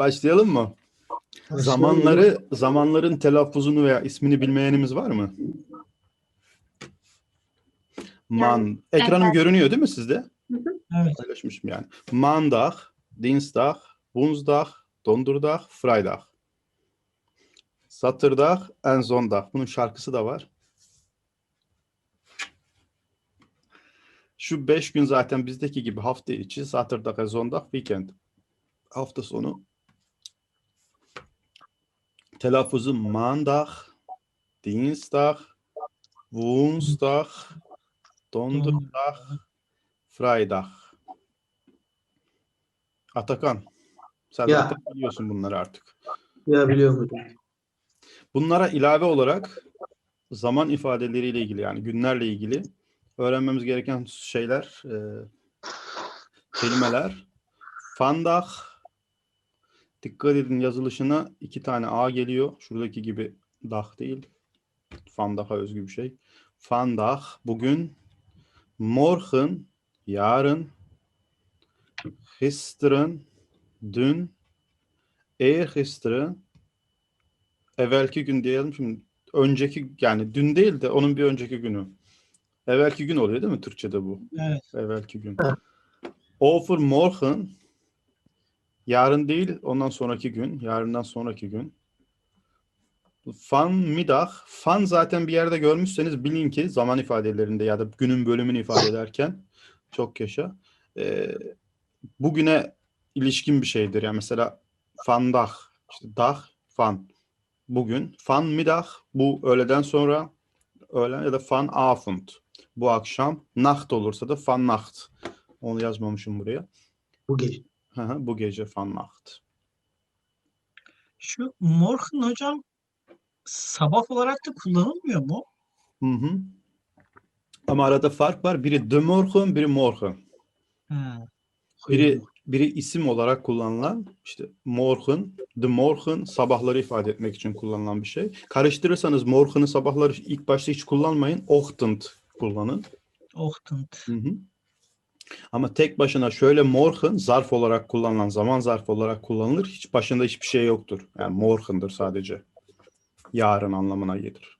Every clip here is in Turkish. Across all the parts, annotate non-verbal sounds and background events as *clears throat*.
Başlayalım mı? Zamanları, zamanların telaffuzunu veya ismini bilmeyenimiz var mı? Man. Ekranım evet. görünüyor değil mi sizde? Evet. Paylaşmışım yani. Maandag, Dinsdag, Woensdag, Donderdag, Vrijdag. Saturdag en Zondag. Bunun şarkısı da var. Şu beş gün zaten bizdeki gibi hafta içi Saturdag Zondag weekend. Hafta sonu. Telaffuzu Maandag, Dinsdag, Woensdag, Donderdag, Vrijdag. Atakan. Sen Ya. zaten biliyorsun bunları artık. Ya biliyorum hocam. Bunlara ilave olarak zaman ifadeleriyle ilgili yani günlerle ilgili öğrenmemiz gereken şeyler, e, kelimeler. Fandag, dikkat edin yazılışına iki tane A geliyor. Şuradaki gibi dah değil. Fandag'a özgü bir şey. Fandag, bugün. Morgen, yarın. Gisteren, dün. Eergisteren, evvelki gün diyelim şimdi önceki yani dün değil de onun bir önceki günü. Evvelki gün oluyor değil mi Türkçe'de bu? Evet. Evvelki gün. Overmorgen yarın değil ondan sonraki gün, yarından sonraki gün. Van middag, fan zaten bir yerde görmüşseniz bilin ki zaman ifadelerinde ya da günün bölümünü ifade ederken çok yaşa. Ee, bugüne ilişkin bir şeydir. Yani mesela vandag, işte dag, van bugün. Van middag bu öğleden sonra öğlen ya da van avond bu akşam. Nacht olursa da van nacht. Onu yazmamışım buraya. Bu gece. Hı hı, bu gece van nacht. Şu morgen hocam sabah olarak da kullanılmıyor mu? Hı hı. Ama arada fark var. Biri de morgen, biri morgen. Ha. Biri biri isim olarak kullanılan işte morgen, the morgen sabahları ifade etmek için kullanılan bir şey. Karıştırırsanız morgen'ı sabahları ilk başta hiç kullanmayın. Ochtend kullanın. Ochtend. Hı hı. Ama tek başına şöyle morgen zarf olarak kullanılan, zaman zarfı olarak kullanılır. Hiç başında hiçbir şey yoktur. Yani morgen'dır sadece. Yarın anlamına gelir.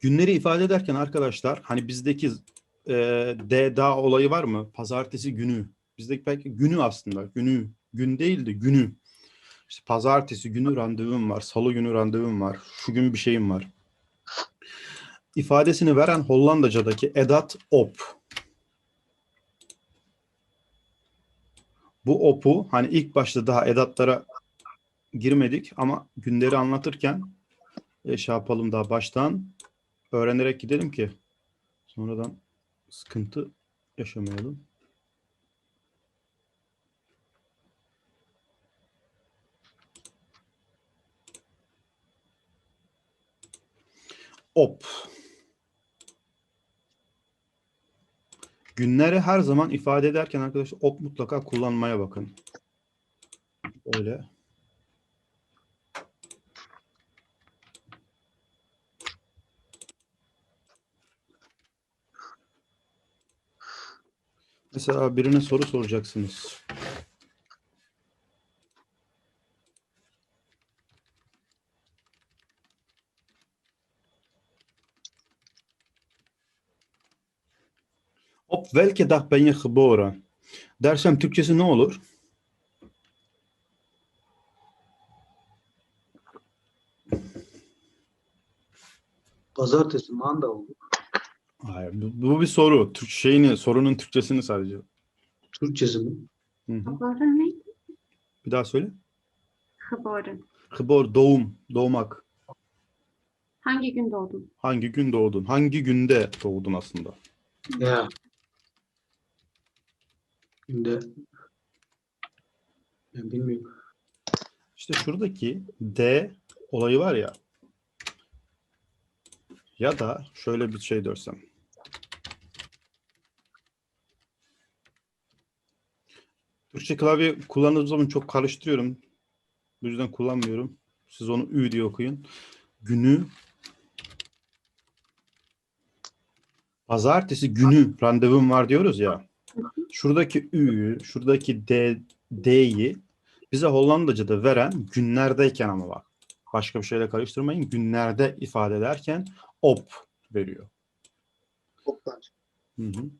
Günleri ifade ederken arkadaşlar hani bizdeki e, D da olayı var mı? Pazartesi günü. Bizdeki belki günü aslında. Günü. Gün değil de günü. İşte pazartesi günü randevum var. Salı günü randevum var. Şu gün bir şeyim var ifadesini veren Hollandaca'daki edat op. Bu op'u hani ilk başta daha edatlara girmedik ama günleri anlatırken e, şey yapalım daha baştan öğrenerek gidelim ki sonradan sıkıntı yaşamayalım. Op. Günleri her zaman ifade ederken arkadaşlar op mutlaka kullanmaya bakın. Böyle. Mesela birine soru soracaksınız. Op welke dag ben je geboren? Dersem Türkçesi ne olur? Pazartesi, manda oldu. Hayır, bu, bu bir soru. Türk şeyini, sorunun Türkçesini sadece. Türkçesi mi? Hı hı. Geboren neydi? Bir daha söyle. Geboren. Geboren, doğum, doğmak. Hangi gün doğdun? Hangi gün doğdun? Hangi günde doğdun aslında? Ya. Günde. Ben bilmiyorum. İşte şuradaki D olayı var ya. Ya da şöyle bir şey dersem. Türkçe klavye kullandığım zaman çok karıştırıyorum. Bu yüzden kullanmıyorum. Siz onu Ü diye okuyun. Günü Pazartesi günü randevum var diyoruz ya. Şuradaki Ü'yü, şuradaki D, D'yi bize Hollandaca'da veren günlerdeyken ama bak. Başka bir şeyle karıştırmayın. Günlerde ifade ederken op veriyor. Toptancı. Hı hı.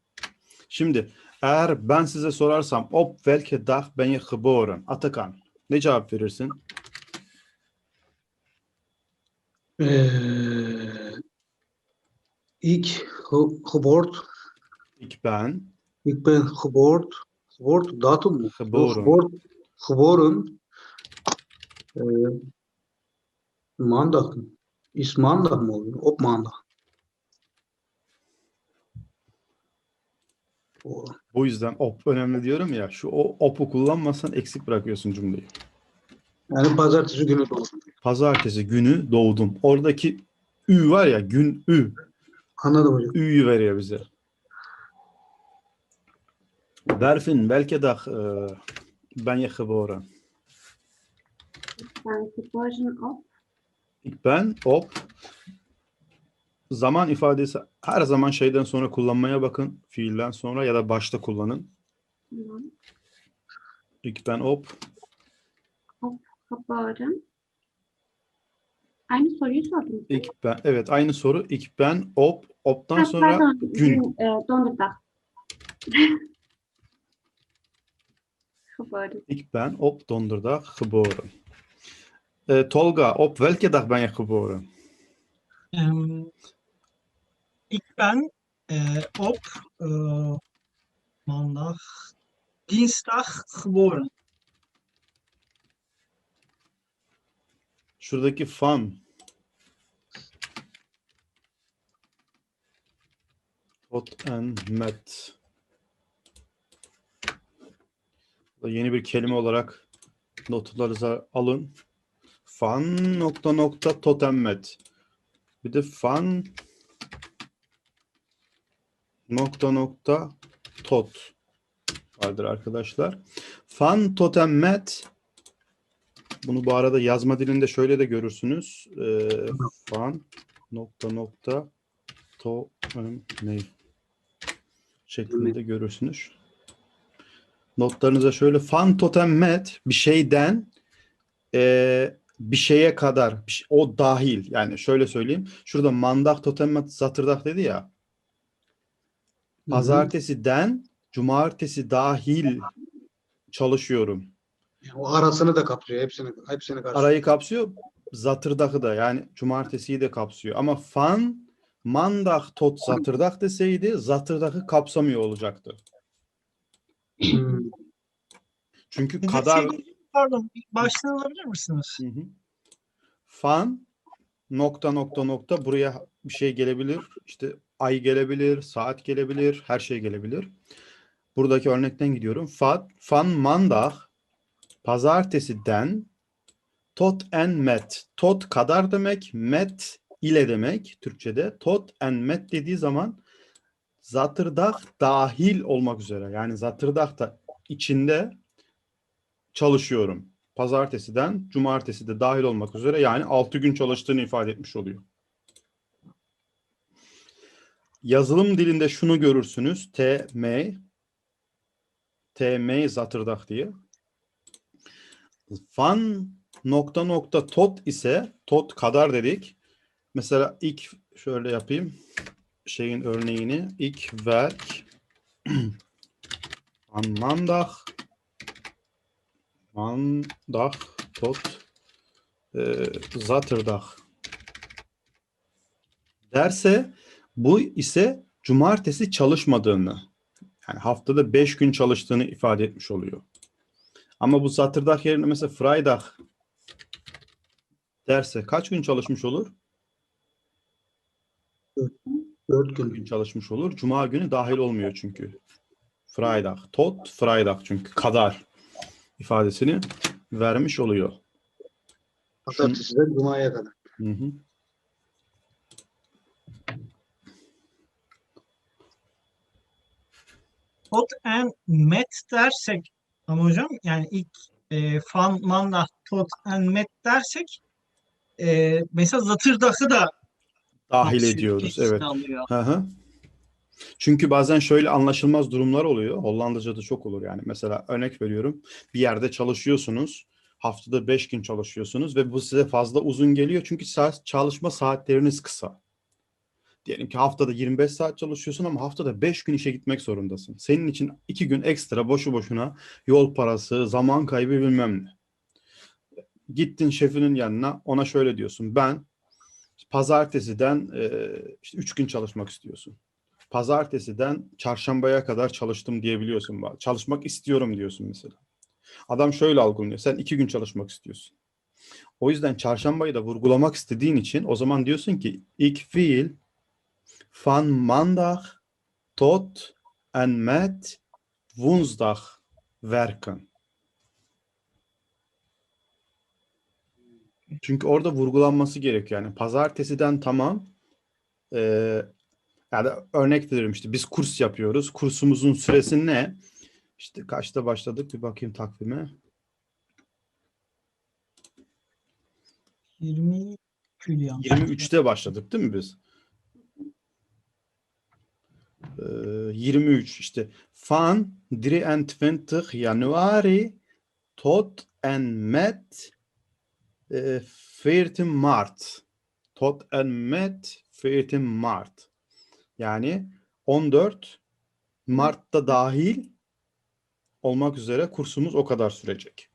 Şimdi eğer ben size sorarsam op welke dag ben je geboren? Atakan. Ne cevap verirsin? Ee, ik ge- geboord. Ik ben Ik ben geboord. Geboord, datum mu? Geboren. Geboord, geboren. Ee, maandag mı? Is mı oluyor? Op maandag. O, bu yüzden op önemli diyorum ya. Şu o op'u kullanmasan eksik bırakıyorsun cümleyi. Yani pazartesi günü doğdum. Pazartesi günü doğdum. Oradaki ü var ya gün ü. Anladım hocam. Ü'yü veriyor bize. Werfen welke dag eh, ben je geboren? Ben geboren op Ik ben op zaman ifadesi her zaman şeyden sonra kullanmaya bakın. Fiilden sonra ya da başta kullanın. tamam, Ik ben op geboren. Aynı soruyu sordum. ik ben evet aynı soru. Ik ben op op'tan Ha, sonra pardon, gün. e, donderdag. Geboren. Ik ben op donderdag geboren. Eh, Tolga, op welke dag ben je geboren? Ehm, ik ben eh, op eh, maandag, dinsdag geboren. Şuradaki fan. Tot en met. Yeni bir kelime olarak notlarınıza alın. Fan nokta nokta totem met. Bir de fan nokta nokta tot vardır arkadaşlar. Fan totem met bunu bu arada yazma dilinde şöyle de görürsünüz. Ee, fan nokta nokta to ne şeklinde görürsünüz. Notlarınıza şöyle fan totem met bir şeyden ee, bir şeye kadar bir şey- o dahil yani şöyle söyleyeyim. Şurada mandak totem met zatırdak dedi ya. Pazartesiden cumartesi dahil çalışıyorum. O arasını da kapsıyor. Hepsini, hepsini kapsıyor. Arayı kapsıyor. Zatırdak'ı da yani cumartesiyi de kapsıyor. Ama fan mandak tot zatırdak deseydi zatırdak'ı kapsamıyor olacaktı. Çünkü Bir de kadar şey- pardon, baştan alabilir misiniz? Hı hı. fan nokta nokta nokta buraya bir şey gelebilir. İşte ay gelebilir, saat gelebilir, her şey gelebilir. Buradaki örnekten gidiyorum. Fan, fan mandag pazartesiden tot en met. Tot kadar demek, met ile demek Türkçede. Tot en met dediği zaman zatırdak dahil olmak üzere. Yani zatırdak da içinde çalışıyorum. Pazartesiden cumartesi de dahil olmak üzere yani 6 gün çalıştığını ifade etmiş oluyor. Yazılım dilinde şunu görürsünüz. TM TM zatırdak diye. Van nokta nokta tot ise tot kadar dedik. Mesela ilk şöyle yapayım. Şeyin örneğini. İlk werk an maandag tot e, zaterdag derse bu ise cumartesi çalışmadığını yani haftada 5 gün çalıştığını ifade etmiş oluyor. Ama bu zatırdak yerine mesela Freitag derse kaç gün çalışmış olur? Dört gün gün. çalışmış olur. Cuma günü dahil olmuyor çünkü. Freitag. Tot Freitag çünkü kadar ifadesini vermiş oluyor. Pazartesiden Cuma'ya kadar. Hı hı. Tot en met dersek ama hocam yani ilk e, fan manda tot en met dersek e, mesela zatırdakı da Dahil ediyoruz. Evet. alıyor. Hı hı. Çünkü bazen şöyle anlaşılmaz durumlar oluyor. Hollandaca'da çok olur yani. Mesela örnek veriyorum. Bir yerde çalışıyorsunuz. Haftada 5 gün çalışıyorsunuz ve bu size fazla uzun geliyor. Çünkü saat, çalışma saatleriniz kısa. Diyelim ki haftada 25 saat çalışıyorsun ama haftada 5 gün işe gitmek zorundasın. Senin için 2 gün ekstra boşu boşuna yol parası, zaman kaybı bilmem ne. Gittin şefinin yanına ona şöyle diyorsun. Ben pazartesiden e, işte 3 gün çalışmak istiyorsun. Pazartesiden çarşambaya kadar çalıştım diyebiliyorsun. Çalışmak istiyorum diyorsun mesela. Adam şöyle algılıyor. Sen iki gün çalışmak istiyorsun. O yüzden çarşambayı da vurgulamak istediğin için o zaman diyorsun ki ik fiil van maandag tot en met woensdag werken. Çünkü orada vurgulanması gerekiyor. Yani pazartesiden tamam. Ee, yani örnek veriyorum işte biz kurs yapıyoruz. Kursumuzun süresi ne? İşte kaçta başladık? Bir bakayım takvime. 20 kül yanlış. 23'te başladık değil mi biz? Ee, 23 işte. Van 23 Januari tot en met e, 14 Mart. Tot en met 14 Mart. Yani 14 Mart'ta dahil olmak üzere kursumuz o kadar sürecek.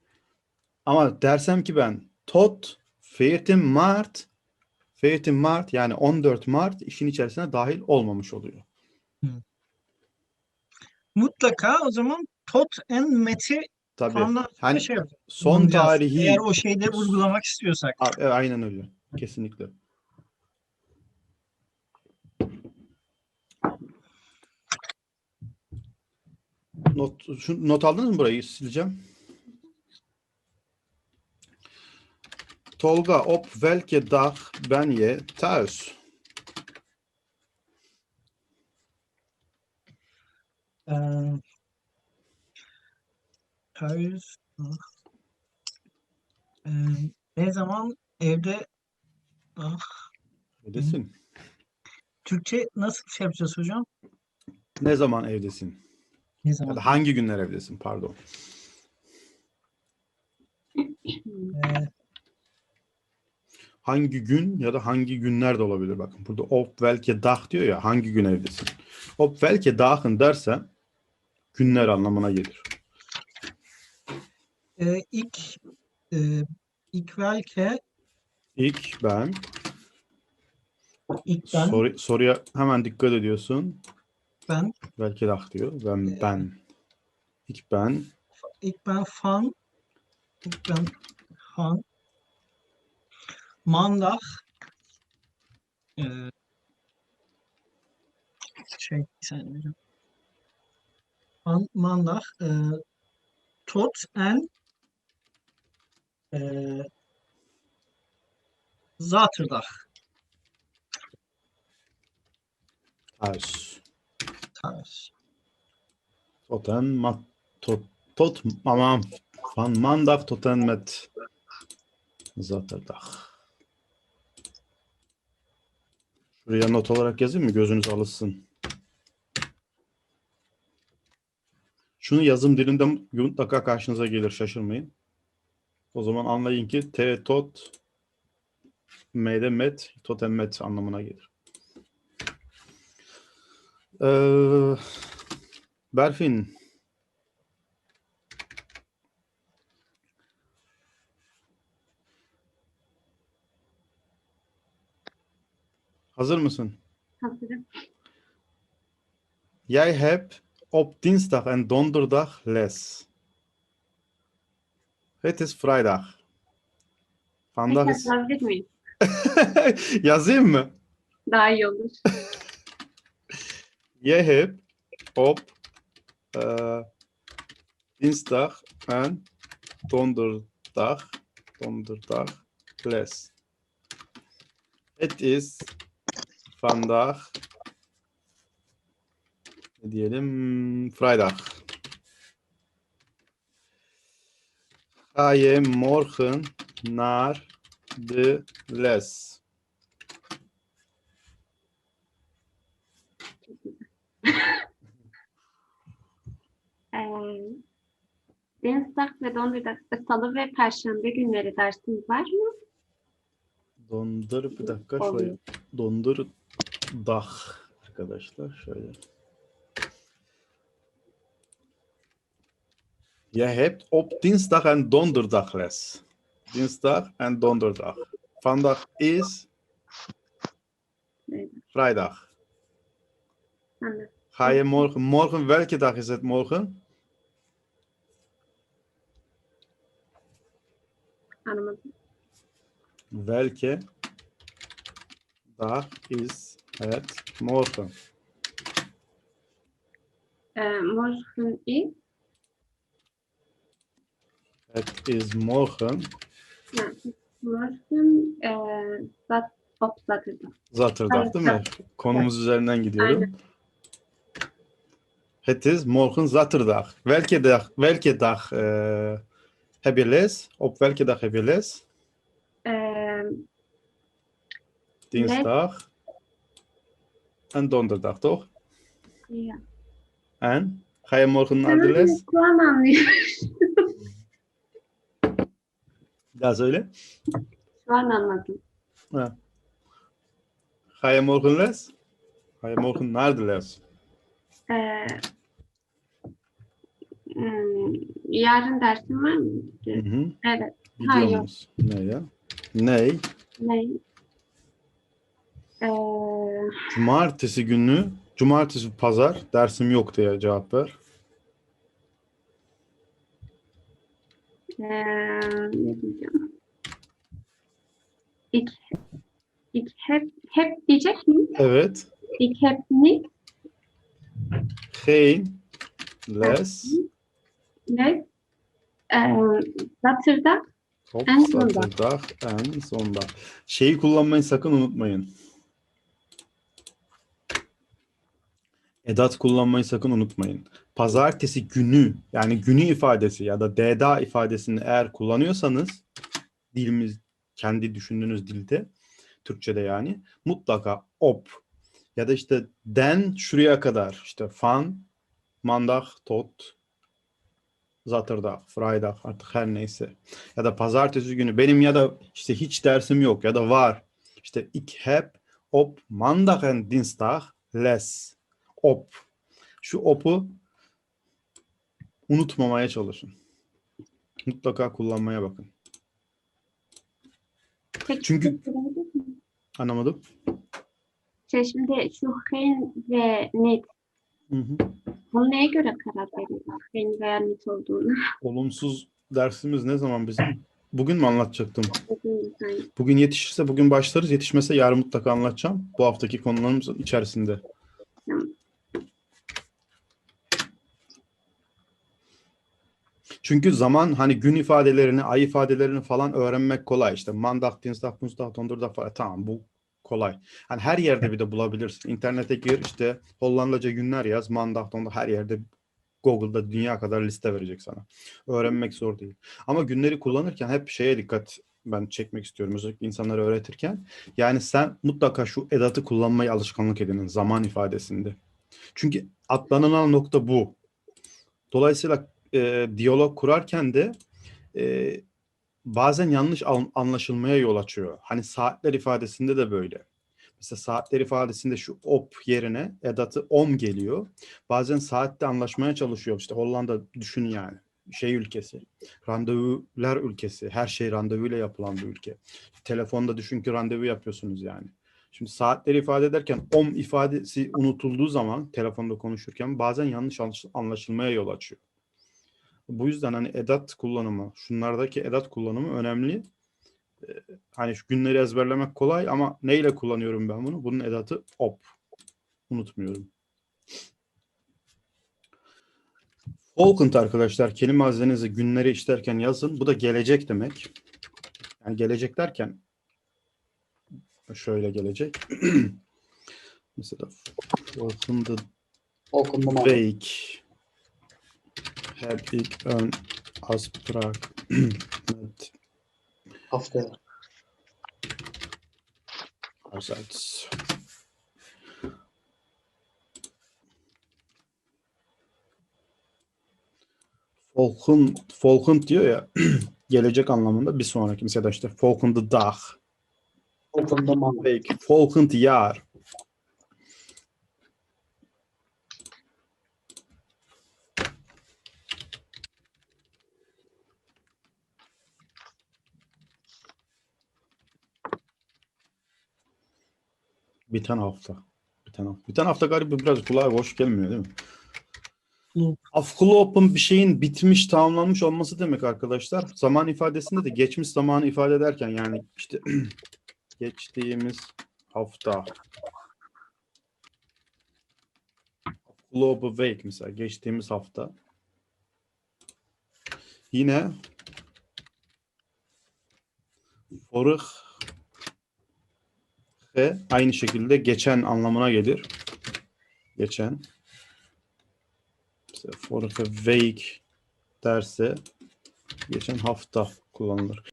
Ama dersem ki ben tot 14 Mart 14 Mart yani 14 Mart işin içerisine dahil olmamış oluyor. Mutlaka o zaman tot en meti Tabii. Hani şey son tarihi Eğer o şeyde vurgulamak istiyorsak. E, aynen öyle. Kesinlikle. Not, şu, not aldınız mı burayı? Sileceğim. Tolga, op welke dag ben je ah. Eee, ne zaman evde ah, Evdesin. Türkçe nasıl şey yapacağız hocam? Ne zaman evdesin? Ne Ya zaman? da hangi günler evdesin? Pardon. Eee, Hangi gün ya da hangi günler de olabilir. Bakın burada op welke dag diyor ya hangi gün evdesin. Op welke dagen dersen günler anlamına gelir. eee, ilk eee ilk welke İlk ben ilk ben soru, soruya hemen dikkat ediyorsun. Ben Belki dag diyor. Ben ben. İlk ben ilk ben fan ilk ben han mandag eee şey bir saniye hocam. Man, mandag eee tot en eee zaterdag thuis. Thuis. Tot en ma, tot, tot aman van maandag tot en met zaterdag. Şuraya not olarak yazayım mı? Gözünüz alışsın. Şunu yazım dilinde mutlaka karşınıza gelir. Şaşırmayın. O zaman anlayın ki T tot M'de met, totem met anlamına gelir. Ee, Berfin. Hazır mısın? Hazırım. Jij hebt op dinsdag en donderdag les. Het is vrijdag. Vandaag is... *laughs* Yazayım mı? Daha iyi olur. *laughs* Jij hebt op eh, dinsdag en donderdag, donderdag les. Het is vandaag, diyelim, vrijdag. Ga je morgen naar de les? Dinsdag ve Donderdag, Salı ve Perşembe günleri dersiniz var mı? Dondur bir dakika şöyle. Dondur dah arkadaşlar şöyle. Je hebt op dinsdag en donderdag les. Dinsdag en donderdag. Vandaag is vrijdag. Ga je morgen, morgen welke dag is het morgen? Anlamadım. Welke dag is het morgen? Ee, morgen is, Het is morgen ja, morgen ee, zat, op zaterdag. Zaterdag değil mi? Konumuz üzerinden gidiyorum. Aynen. Het is morgen zaterdag. Welke dag, welke dag eh, heb je les? Op welke dag heb je les? Ee, Dinsdag en donderdag, toch? ya. En? Ga je morgen naar de les? Anlıyorum. Bir daha söyle. Şu an anladım. Ha. Ga je morgen les? Ga je morgen naar de les? Ee, hmm, yarın dersin var mı? Hı hı. Evet. Hayır. Ne ya? Ney? Ne? Ee, Cumartesi günü, cumartesi pazar dersim yok diye cevap ver. ee, ne diyeceğim? Hep, hep diyecek miyim? Evet. İlk hep ne? Geen les Ne? Ee, Zaterdag. op En zaterdag en zondag. Şeyi kullanmayı sakın unutmayın. Edat kullanmayı sakın unutmayın. Pazartesi günü yani günü ifadesi ya da deda ifadesini eğer kullanıyorsanız dilimiz kendi düşündüğünüz dilde Türkçe'de yani mutlaka op ya da işte den şuraya kadar işte fan, mandag tot, zaterdag, vrijdag artık her neyse. Ya da pazartesi günü benim ya da işte hiç dersim yok ya da var. İşte ik heb op maandag en dinsdag les. Op. Şu op'u unutmamaya çalışın. Mutlaka kullanmaya bakın. Peki, Çünkü-? Anlamadım. Şey, şimdi şu hen ve net. Hı hı. Bunu neye göre karar veriyorlar? Veya net olduğunu. *laughs* Olumsuz dersimiz ne zaman bizim? Bugün mü anlatacaktım? Bugün yani Bugün yetişirse bugün başlarız. Yetişmese yarın mutlaka anlatacağım. Bu haftaki konularımız içerisinde. Tamam. Çünkü zaman hani gün ifadelerini, ay ifadelerini falan öğrenmek kolay. İşte mandak, dinsdak, munsdak, dondurdak falan. Tamam bu kolay. Hani her yerde bir de bulabilirsin. İnternete gir işte Hollandaca günler yaz. Mandak, dondak her yerde Google'da dünya kadar liste verecek sana. Öğrenmek zor değil. Ama günleri kullanırken hep şeye dikkat ben çekmek istiyorum. Özellikle insanlara öğretirken. Yani sen mutlaka şu edatı kullanmayı alışkanlık edinin zaman ifadesinde. Çünkü atlanılan nokta bu. Dolayısıyla e, diyalog kurarken de e, bazen yanlış an- anlaşılmaya yol açıyor. Hani saatler ifadesinde de böyle. Mesela saatler ifadesinde şu op yerine edatı om geliyor. Bazen saatte anlaşmaya çalışıyor. İşte Hollanda düşün yani. Şey ülkesi. Randevular ülkesi. Her şey randevuyla yapılan bir ülke. Telefonda düşün ki randevu yapıyorsunuz yani. Şimdi saatleri ifade ederken om ifadesi unutulduğu zaman telefonda konuşurken bazen yanlış anlaş- anlaşılmaya yol açıyor. Bu yüzden hani edat kullanımı, şunlardaki edat kullanımı önemli. Ee, hani şu günleri ezberlemek kolay ama neyle kullanıyorum ben bunu? Bunun edatı op. Unutmuyorum. Volkent arkadaşlar kelime hazinenizi günleri işlerken yazın. Bu da gelecek demek. Yani gelecek derken şöyle gelecek. *clears throat* Mesela Okunma. week Herbig ön Asprag *clears throat* mit auf der Aufsatz. Folkun, Folkun diyor ya *clears throat* gelecek anlamında bir sonraki mesela işte Folkun the Dach. Folkun the Malik. Folkun the Yar. Biten hafta. Biten hafta. Biten hafta galiba biraz kulağa hoş gelmiyor değil mi? Loop. Afklop'un bir şeyin bitmiş, tamamlanmış olması demek arkadaşlar. Zaman ifadesinde de geçmiş zamanı ifade ederken yani işte *clears throat* geçtiğimiz hafta. Afgelopen week mesela geçtiğimiz hafta. Yine vorig ve aynı şekilde geçen anlamına gelir. Geçen. Mesela vorige week derse geçen hafta kullanılır.